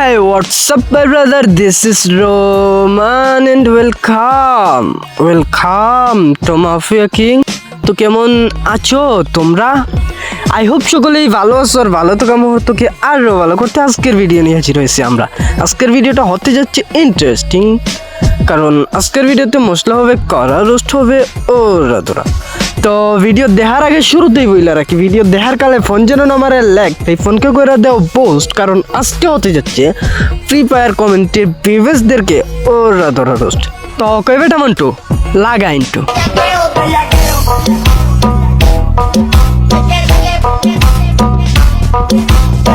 Hey, what's up, my brother? This is Roman and welcome. Welcome to Mafia King. তো কেমন আছো তোমরা I hope সকলেই ভালো আছো আর ভালো তো কাম তোকে আরও ভালো করতে আজকের ভিডিও নিয়ে হাজির হয়েছি আমরা আজকের ভিডিওটা হতে যাচ্ছে ইন্টারেস্টিং কারণ আজকের ভিডিওতে মশলা হবে কড়া রোস্ট হবে ওরা তোরা তো ভিডিও দেখার আগে শুরুতেই বইলা রাখি। ভিডিও দেখার কালে ফোন যেন নামারে ল্যাগ তাই ফোনকে করে দেও পোস্ট কারণ আজকে হতে যাচ্ছে ফ্রি ফায়ার কমেন্টের প্রিভিয়াসদেরকে ওরা ধরা রোস্ট তো কইবে মন্টু? লাগা ইন্টু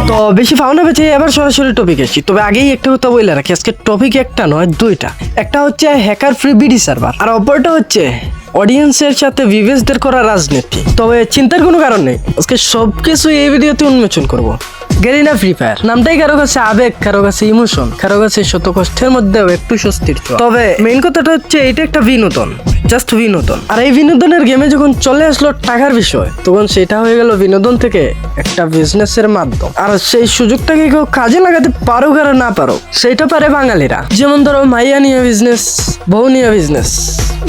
তো বেশি ফাউনা বেঁচে এবার সরাসরি টপিক আসছি তবে আগেই একটা কথা বলে রাখি, আজকে টপিক একটা নয়, দুইটা। একটা হচ্ছে হ্যাকার ফ্রি বিডি সার্ভার আর অপরটা হচ্ছে অডিয়েন্সের সাথে বিবেচদের করা রাজনীতি। তবে চিন্তার কোনো কারণ নেই। আজকে সব কিছু এই ভিডিওতে উন্মোচন করব। গেরিনা ফ্রি ফায়ার নামটাই কারও কাছে আবেগ, কারও কাছে ইমোশন কারও কাছে শত কষ্টের মধ্যেও একটু স্বস্তির তবে মেইন কথাটা হচ্ছে এটা একটা বিনোদন জাস্ট বিনোদন। আর এই বিনোদনের গেমে যখন চলে আসলো টাকার বিষয়, তখন সেটা হয়ে গেল বিনোদন থেকে একটা বিজনেসের মাধ্যম। আর সেই সুযোগটাকে কেউ কাজে লাগাতে পারো আর না পারো সেটা পারে বাঙালিরা। যেমন ধরো, মাইয়া নিয়ে বিজনেস বউ নিয়ে বিজনেস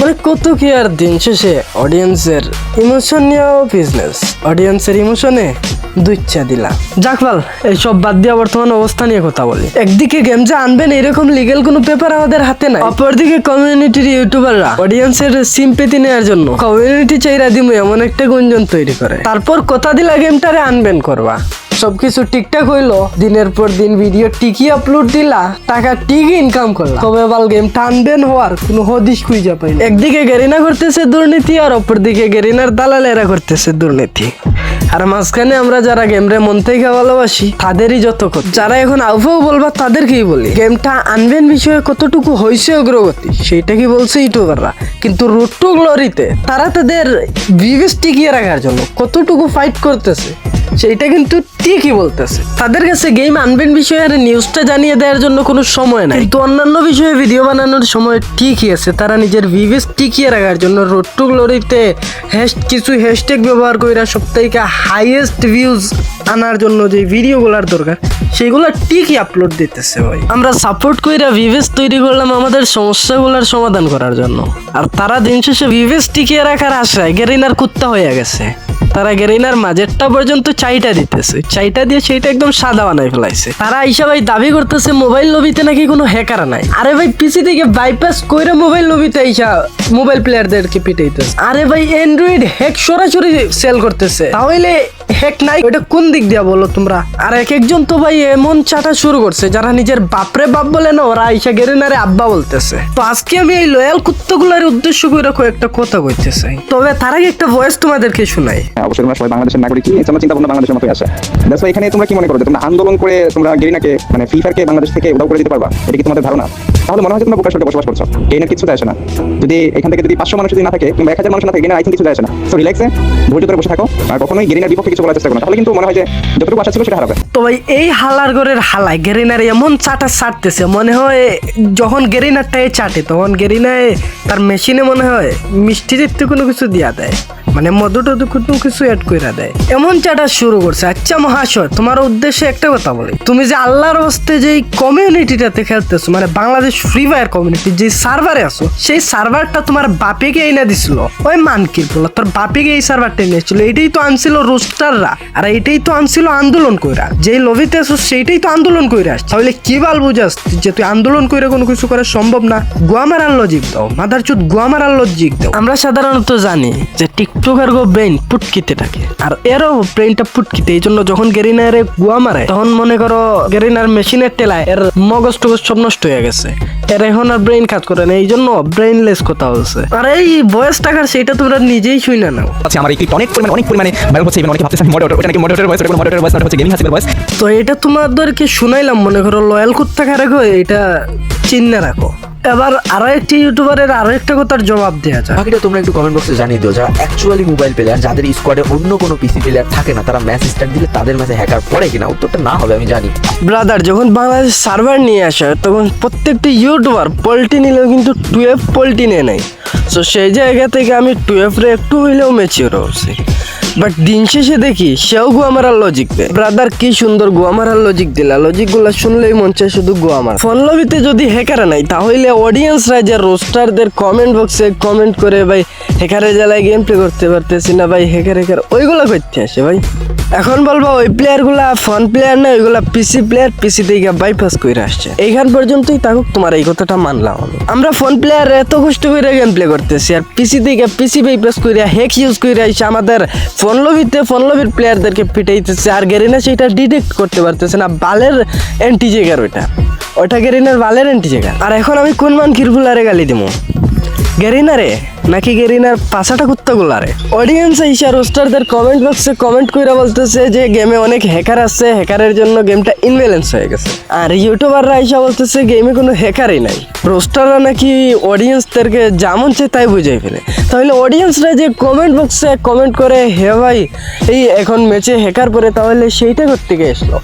মানে কত কি আর দিন শেষে অডিয়েন্সের ইমোশন নিয়েও বিজনেস অডিয়েন্সের ইমোশনে দুইচ্ছা দিলা। যাকবাল এইসব বাদ দিয়ে বর্তমান অবস্থা নিয়ে কথা বলি। একদিকে গেম যে আনবেন এরকম লিগেল কোনো পেপার আমাদের হাতে নাই। অপরদিকে কমিউনিটির ইউটিউবাররা অডিয়েন্সের সিম্পেতি নেওয়ার জন্য কমিউনিটি চাইরা দিমু এমন একটা গুঞ্জন তৈরি করে। তারপর কথা দিলা গেমটারে আনবেন করবা। সবকিছু ঠিকঠাক হইল, দিনের পর দিন ভিডিও টিকি আপলোড দিলা, টাকা টিকি ইনকাম করলা। তবে বাল গেম টানবেন হওয়ার কোনো হদিশ খুঁজে পাইনি। একদিকে গেরিনা করতেছে দুর্নীতি আর অপরদিকে গেরিনার দালালেরা করতেছে দুর্নীতি। আর মাঝখানে আমরা যারা গেমরে মন থেকে ভালোবাসি, তাদেরই যত কথা যারা এখন আউফাও বলবা, তাদেরকেই বলি। গেমটা আনবেন বিষয়ে কতটুকু হয়েছে অগ্রগতি, সেইটা কি বলছে ইউটিউবাররা। কিন্তু রোড টু গ্লোরিতে, তারা তাদের বিবেশ টিকিয়ে রাখার জন্য কতটুকু ফাইট করতেছে। সেইটা কিন্তু ঠিকই বলতেছে। তাদের কাছে গেম আনবেন বিষয়ে আর নিউজটা জানিয়ে দেওয়ার জন্য কোনো সময় নাই। কিন্তু অন্যান্য বিষয়ে ভিডিও বানানোর সময় ঠিকই আছে। তারা নিজের ভিউজ টিকিয়ে রাখার জন্য রোড টু গ্লোরিতে হ্যাশ কিছু হ্যাশট্যাগ ব্যবহার করে সবথেকে হাইয়েস্ট ভিউজ আনার জন্য যে ভিডিওগুলোর দরকার, সেইগুলো ঠিকই আপলোড দিতেছে ভাই। আমরা সাপোর্ট কইরা ভিভেস তৈরি করলাম আমাদের সমস্যাগুলোর সমাধান করার জন্য। আর তারা দিন শেষে ভিভেস টিকিয়ে রাখার আশায় গেরিনার কুত্তা হয়ে গেছে। তারা গেরিনার মাঝেরটা পর্যন্ত চাইটা দিতেছে। চাইটা দিয়ে সেইটা একদম সাদা বানাই ফেলাইছে। তারা আইসা ভাই দাবি করতেছে, মোবাইল লবিতে নাকি কোনো হ্যাকার নাই? আরে ভাই পিসি থেকে বাইপাস কইরা মোবাইল লবিতে আইসা মোবাইল প্লেয়ারদেরকে পিটাইতেছে। আরে ভাই অ্যান্ড্রয়েড হ্যাক সরাসরি সেল করতেছে। তাহলে হ্যাক নাই ওটা কোন দিক দিয়া বলো তোমরা? আর এক একজন তো ভাই এমন চাটা শুরু করছে, যারা নিজের বাপরে বাপ বলে না, ওরা আইসা গেরিনারে আব্বা বলতেছে। তো আজকে আমি এই লয়াল কুত্তগুলোর উদ্দেশ্য করে কয়েকটা কথা কইতে চাই। তবে তার আগে একটা ভয়েস তোমাদেরকে শোনাই। অবশ্যই তোমরা সবাই বাংলাদেশের নাগরিকই তোমরা চিন্তা ভাবনা বাংলাদেশের মতোই এখানে তোমরা কি মনে করো যে তোমরা আন্দোলন করে তোমরা গেরিনাকে মানে বাংলাদেশ থেকে উদাও করে দিতে পারবা? এটা কি তোমাদের ধারণা? তাহলে মনে হয় তোমরা বসবাস করছ। কিছু না। যদি এখান থেকে যদি পাঁচশো মানুষ যদি না থাকে, কিংবা এক হাজার মানুষ না থাকে আই কিছু না। বসে থাকো। আর কখনোই গেরিনার বিপক্ষে কিছু বলার চেষ্টা করো তাহলে কিন্তু মনে হয় যে যতটুকু আশা ছিল সেটা হারাবে। তো ভাই, এই হালার ঘরের হালায় গেরিনার এমন চাটা চাটতেছে মনে হয় যখন গেরিনারটাই চাটে, তখন গেরিনায় তার মেশিনে মনে হয় মিষ্টি কোনো কিছু দিয়া দেয়। মানে মধু টধু কোনো কিছু অ্যাড করে দেয়। এমন চাটা শুরু করছে আচ্ছা মহাশয়, তোমার উদ্দেশ্যে একটা কথা বলি। তুমি যে আল্লাহর হস্তে যে কমিউনিটিটাতে খেলতেছো মানে বাংলাদেশ ফ্রি ফায়ার কমিউনিটি যে সার্ভারে আছো, সেই সার্ভারটা তোমার বাপেকে এনে দিছিল। ওই মানকির বলো তোর বাপেকে এই সার্ভারটা এনেছিল এটাই তো আনছিল রোস্টাররা আর এইটাই তো আনছিল আন্দোলন কইরা। যেই লবিতে আছো, সেইটাই তো আন্দোলন কইরা আসছে। তাহলে কি বাল বুঝাস যে তুই আন্দোলন কইরা কোনো কিছু করা সম্ভব না? গোয়ামার লজিক দাও মাদার চুত গোয়ামার লজিক দাও। আমরা সাধারণত জানি যে টিকটকার গো ব্রেইন পুটকিতে থাকে। আর এরও ব্রেইনটা পুটকিতে এই জন্য যখন গেরিনারে গুয়া মারে তখন মনে করো গেরিনার মেশিনের টেলায় এর মগজ টগজ সব নষ্ট হয়ে গেছে। এর এখন আর ব্রেইন কাজ করে না এই জন্য ব্রেইনলেস কথা হচ্ছে আর এই বয়স টাকার সেটা তোমরা নিজেই শুই না নাও। আছে আমার এই অনেক পরিমাণে অনেক পরিমাণে ভাইরাল হচ্ছে এবং অনেকে ভাবতেছে মডারেটর ওটা নাকি মডারেটর ওটা কোনো মডারেটর ভয়েস ওটা হচ্ছে গেমিং হাসিবের ভয়েস তো এটা তোমাদেরকে শুনাইলাম মনে করো লয়াল কুত্তা রাখো এটা চিন্না রাখো। এবার আরও একটি ইউটিউবারের আরও একটা কথার জবাব দেওয়া যায় বাকিটা তোমরা একটু কমেন্ট বক্সে জানিয়ে দিও যারা অ্যাকচুয়ালি মোবাইল প্লেয়ার যাদের স্কোয়াডে অন্য কোনো পিসি প্লেয়ার থাকে না তারা ম্যাচ স্টার্ট দিলে তাদের ম্যাচে হ্যাকার পড়ে কিনা? উত্তরটা না হবে আমি জানি। ব্রাদার যখন বাংলাদেশ সার্ভার নিয়ে আসে তখন প্রত্যেকটি ইউটিউবার পল্টি নিলেও কিন্তু টুয়েলভ পল্টি নিয়ে নেয় সো সেই জায়গা থেকে আমি টুয়েলভে একটু হইলেও ম্যাচিওর হচ্ছি। বাট দিন শেষে দেখি, সেও গোয়ামারার লজিক দেয়। ব্রাদার কি সুন্দর গোয়ামারার লজিক দিলা। লজিকগুলা শুনলেই মন চায় শুধু গোয়ামার ফোন লবিতে যদি হ্যাকার নাই তাহলে অডিয়েন্সরা যে রোস্টারদের কমেন্ট বক্সে কমেন্ট করে, ভাই হ্যাকারের জ্বালায় গেম প্লে করতে পারতেছি না, ভাই হ্যাকার হ্যাকার ওইগুলো করতে আসে, ভাই। এখন বলব, ওই প্লেয়ারগুলা ফোন প্লেয়ার না, ওইগুলা পিসি প্লেয়ার পিসি থেকে বাইপাস করে আসছে। এইখান পর্যন্তই থাকুক, তোমার এই কথাটা মানলাম আমি। আমরা ফোন প্লেয়ার এত কষ্ট করে গেম প্লে করতেছি। আর পিসি থেকে পিসি ভাই প্রেস করিয়া হেক ইউজ করে এসে আমাদের ফোন লবিতে ফোন লবির প্লেয়ারদেরকে পিটাইতেছে। আর গেরিনা সেটা ডিটেক্ট করতে পারতেছে না, বালের অ্যান্টি জেগার ওইটা। ওইটা গেরিনার বালের অ্যান্টি জেগার আর এখন আমি কোন মান খিরফুলারে গালি দিমু? গেরিনারে? নাকি গেরিনার পাশাটা কুত্তাগুলারে অডিয়েন্স আইসা রোস্টারদের কমেন্ট বক্সে কমেন্ট কইরা বলতেছে যে গেমে অনেক হ্যাকার আছে হ্যাকারের জন্য গেমটা ইনব্যালেন্স হয়ে গেছে। আর ইউটিউবাররা আইসা বলতেছে গেমে কোনো হ্যাকারই নাই। রোস্টাররা নাকি অডিয়েন্সদেরকে যেমন চায় তাই বুঝাই ফেলে। তাহলে অডিয়েন্সরা যে কমেন্ট বক্সে কমেন্ট করে, হে ভাই, এই এখন ম্যাচে হ্যাকার পরে তাহলে সেইটা করতে গিয়ে আসলো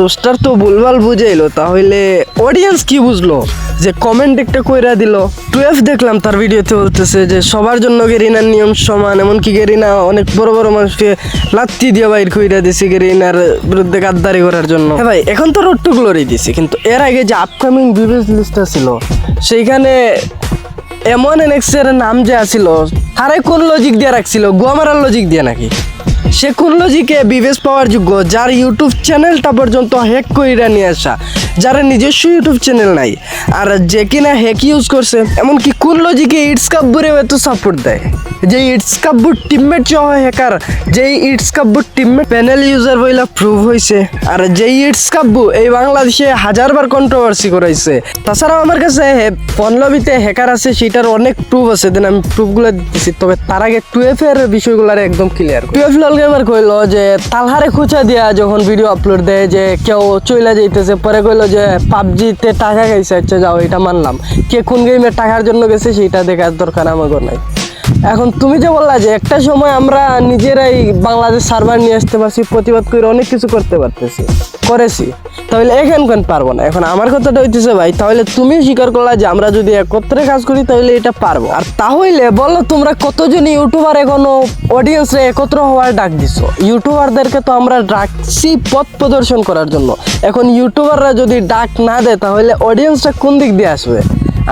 রোস্টার তো ভুলভাল বুঝাইলো, তাহলে অডিয়েন্স কি বুঝলো? যে কমেন্ট একটা কইরা দিল। টুয়েলভ দেখলাম তার ভিডিওতে বলতেছে যে, সবার জন্য গেরিনার নিয়ম সমান, এমনকি গেরিনা অনেক বড় বড় মানুষকে লাত্তি দিয়ে বাইর কইরা দিছে গেরিনার বিরুদ্ধে গাদ্দারি করার জন্য। হ্যাঁ ভাই, এখন তো রোড টু গ্লোরি দিছে, কিন্তু এর আগে যে আপকামিং বিবেস লিস্টটা ছিল সেইখানে এমন এনএক্সের নাম যে আছিল, তারে কোন লজিক দিয়ে রাখছিল? গোয়ামারার লজিক দিয়ে নাকি? সে কোন লজিকে বিবেশ পাওয়ার যোগ্য, যার ইউটিউব চ্যানেলটা পর্যন্ত হ্যাক কইরা নিয়ে আসা? যার নিজস্ব ইউটিউব চ্যানেল নাই, আর যে কিনা হ্যাক ইউজ করছে, এমনকি কোন লজিকে ইটস কাব্বুরে এত সাপোর্ট দেয়? যে ইটস কাব্বুর টিমমেট সহ হ্যাকার যেই it's Kabbur teammate panel user বইলা প্রুভ হয়েছে আর যেই ইটস কাব্বু এই বাংলাদেশে হাজারবার কন্ট্রোভার্সি করাইছে। তাছাড়াও আমার কাছে পনলবিতে হ্যাকার আছে, সেটার অনেক প্রুফ আছে দেন আমি প্রুফগুলো দিতেছি, তবে তার আগে টুয়েলভ এর বিষয়গুলো একদম ক্লিয়ার টুয়েলভ লাল গেমার কইলো যে, তালহারে খুঁচা দিয়া যখন ভিডিও আপলোড দেয় যে কেউ চইলা যাইতেছে, পরে কইলো যে, পাবজিতে টাকা গেছে হচ্ছে যাও, এটা মানলাম। কে কোন গেমে টাকার জন্য গেছে সেটা দেখার দরকার আমাকে নাই। এখন তুমি যে বললা যে একটা সময় আমরা নিজেরাই বাংলাদেশ সার্ভার নিয়ে আসতে পারছি, প্রতিবাদ করে অনেক কিছু করতে পারতেছি, করেছি। তাহলে এখন কেন পারব না? এখন আমার কথাটা হইতেছে ভাই, তাহলে তুমি স্বীকার করলা যে আমরা যদি একত্রে কাজ করি, তাহলে এটা পারব। আর তাহলে বলো তোমরা কতজন ইউটিউবার এখনও অডিয়েন্সে একত্র হওয়ার ডাক দিছো? ইউটিউবারদেরকে তো আমরা ডাকছি পথ প্রদর্শন করার জন্য। এখন ইউটিউবাররা যদি ডাক না দেয়, তাহলে অডিয়েন্সটা কোন দিক দিয়ে আসবে?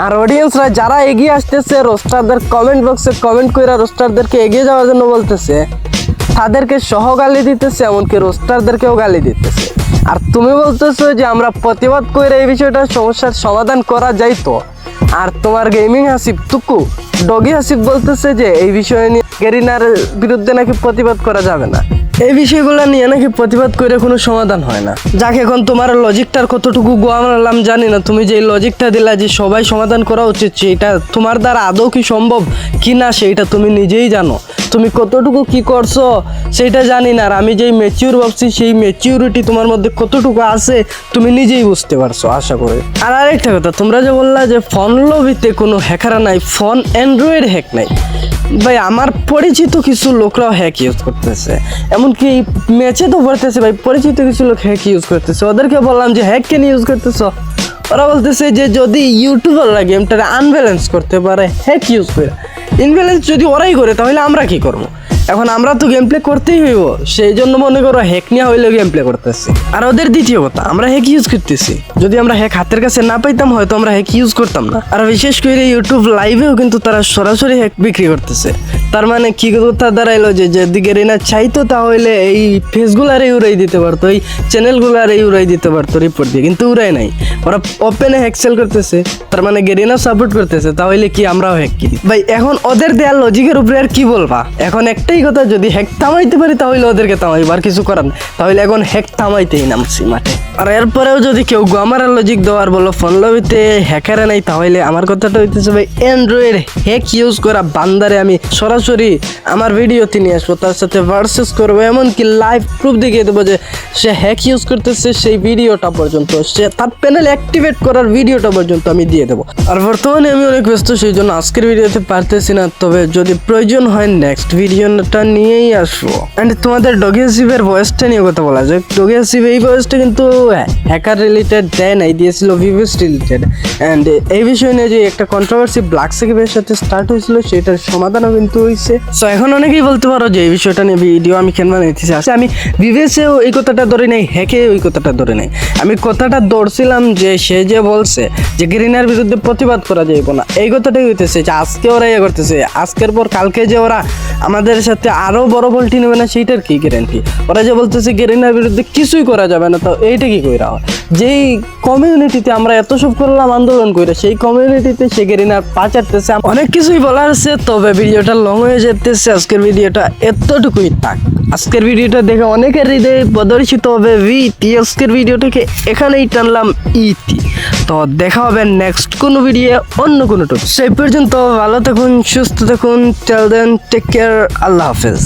আর অডিয়েন্সরা যারা এগিয়ে আসতেছে রোস্টারদের কমেন্ট বক্সে কমেন্ট করে রোস্টারদেরকে এগিয়ে যাওয়ার জন্য বলতেছে, তাদেরকে সহ গালি দিতেছে, এমনকি রোস্টারদেরকেও গালি দিতেছে। আর তুমি বলতেছো যে আমরা প্রতিবাদ করে এই বিষয়টা সমস্যার সমাধান করা যাইতো। আর তোমার গেমিং হাসিব, টুকু ডগি হাসিব বলতেছে যে এই বিষয় নিয়ে গেরিনার বিরুদ্ধে নাকি প্রতিবাদ করা যাবে না। এই বিষয়গুলো নিয়ে নাকি প্রতিবাদ করে কোনো সমাধান হয় না। যাক, এখন তোমার লজিকটার কতটুকু গোয়ামালাম জানি না। তুমি যে লজিকটা দিলা যে সবাই সমাধান করা উচিত, সেটা তোমার দ্বারা আদৌ কি সম্ভব? কি না সেইটা তুমি নিজেই জানো। তুমি কতটুকু কি করছ, সেটা জানি না। আর আমি যেই ম্যাচিউর ভাবছি, সেই ম্যাচিউরিটি তোমার মধ্যে কতটুকু আছে, তুমি নিজেই বুঝতে পারছ, আশা করি। আর আরেকটা কথা, তোমরা যে বললা যে ফোন লবিতে কোনো হ্যাকার নাই ফোন অ্যান্ড্রয়েড হ্যাক নাই। ভাই, আমার পরিচিত কিছু লোকরাও হ্যাক ইউজ করতেছে। এমনকি ম্যাচে তো পড়তেছে ভাই, পরিচিত কিছু লোক হ্যাক ইউজ করতেছে। ওদেরকে বললাম যে হ্যাক কেন ইউজ করতেছো? ওরা বলতেছে যে, যদি ইউটিউবাররা গেমটা আনব্যালেন্স করতে পারে হ্যাক ইউজ করে। ইনব্যালেন্স যদি ওরাই করে, তাহলে আমরা কি করব? এখন আমরা তো গেম প্লে করতেই হইব। সেই জন্য মনে করো হ্যাক নিয়ে হইলে গেম প্লে করতেছি। আর ওদের দ্বিতীয় কথা, আমরা হ্যাক ইউজ করতেছি। যদি আমরা হ্যাক হাতের কাছে না পাইতাম, হয়তো আমরা হ্যাক ইউজ করতাম না। আর বিশেষ করে ইউটিউব লাইভেও কিন্তু তারা সরাসরি হ্যাক বিক্রি করতেছে। তার মানে কি কথা দাঁড়াইলো যে যেদিকে রেনা চাইতো তাহলে এই ফেসগুলারে উড়াই দিতে পারতো, এই চ্যানেলগুলারে উড়াই দিতে পারতো রিপোর্ট দিয়ে, কিন্তু উড়াই নাই। ওরা ওপেনে হ্যাকসেল করতেছে, তার মানে গেরিনা সাপোর্ট করতেছে, তাহলে কি আমরাও হ্যাক কিনি ভাই, এখন ওদের দেওয়ার লজিকের উপরে আর কি বলবা? এখন একটাই কথা, যদি হ্যাক থামাইতে পারি তাহলে ওদেরকে থামাইবো, আর কিছু করার। তাহলে এখন হ্যাক থামাইতেই নামছি মাঠে। আর এরপরেও যদি কেউ আমার লজিক দেওয়ার বলো ফোন লবিতে হ্যাকারে নাই, তাহলে আমার কথাটা হইতেছে, ভাই অ্যান্ড্রয়েড হ্যাক ইউজ করা বান্দারে আমি সরাসরি সরাসরি আমার ভিডিওতে নিয়ে আসব। তার সাথে ভার্সেস করব, এমনকি লাইভ প্রুফ দেখিয়ে দেবো যে সে হ্যাক ইউজ করতেছে সেই ভিডিওটা পর্যন্ত। সে তার প্যানেল অ্যাক্টিভেট করার ভিডিওটা পর্যন্ত আমি দিয়ে দেবো। আর বর্তমানে আমি অনেক ব্যস্ত, সেই জন্য আজকের ভিডিওতে পারতেছি না, তবে যদি প্রয়োজন হয় নেক্সট ভিডিওটা নিয়েই আসব। অ্যান্ড তোমাদের ডগেসিভের ভয়েসটা নিয়ে কথা বলা যায় ডগেসিভ এই ভয়েসটা কিন্তু হ্যাকার রিলেটেড দেয় নাই, দিয়েছিল ভিভিস রিলেটেড অ্যান্ড এই বিষয় নিয়ে যে একটা কন্ট্রোভার্সি ব্ল্যাক সাকিবের সাথে স্টার্ট হয়েছিল, সেটার সমাধানও কিন্তু হয়েছে সো এখন অনেকেই বলতে পারো যে এই বিষয়টা নিয়ে ভিডিও আমি কেন বানাইতেছি? আসলে আমি বিবেসেও এই কথাটা ধরে নেই হ্যাকে ওই কথাটা ধরে নেই। আমি কথাটা ধরছিলাম যে সে যে বলছে যে গ্রিনার বিরুদ্ধে প্রতিবাদ করা যাইব না। এই কথাটাই হইতেছে যে আজকে ওরা ইয়ে করতেছে, আজকের পর কালকে যে ওরা আমাদের সাথে আরও বড় বলটি নেবে না, সেইটার কি গ্যারেন্টি ওরা যে বলতেছে গেরিনার বিরুদ্ধে কিছুই করা যাবে না, তো এইটা কি কইরা হয়? যেই কমিউনিটিতে আমরা এত সব করলাম, আন্দোলন করে সেই কমিউনিটিতে সে গেরিনার পাচারতেছে অনেক কিছুই বলার আছে, তবে ভিডিওটা লং হয়ে যেতেছে, আজকের ভিডিওটা এতটুকুই থাক। আজকের ভিডিওটা দেখে অনেকের হৃদয়ে প্রদর্শিত হবে ভিটি আজকের ভিডিওটাকে এখানেই টানলাম ইতি। তো দেখা হবে নেক্সট কোনো ভিডিও অন্য কোনো টপিক সেই পর্যন্ত ভালো থাকুন, সুস্থ থাকুন টেল দেন টেক কেয়ার আল্লাহ হাফেজ।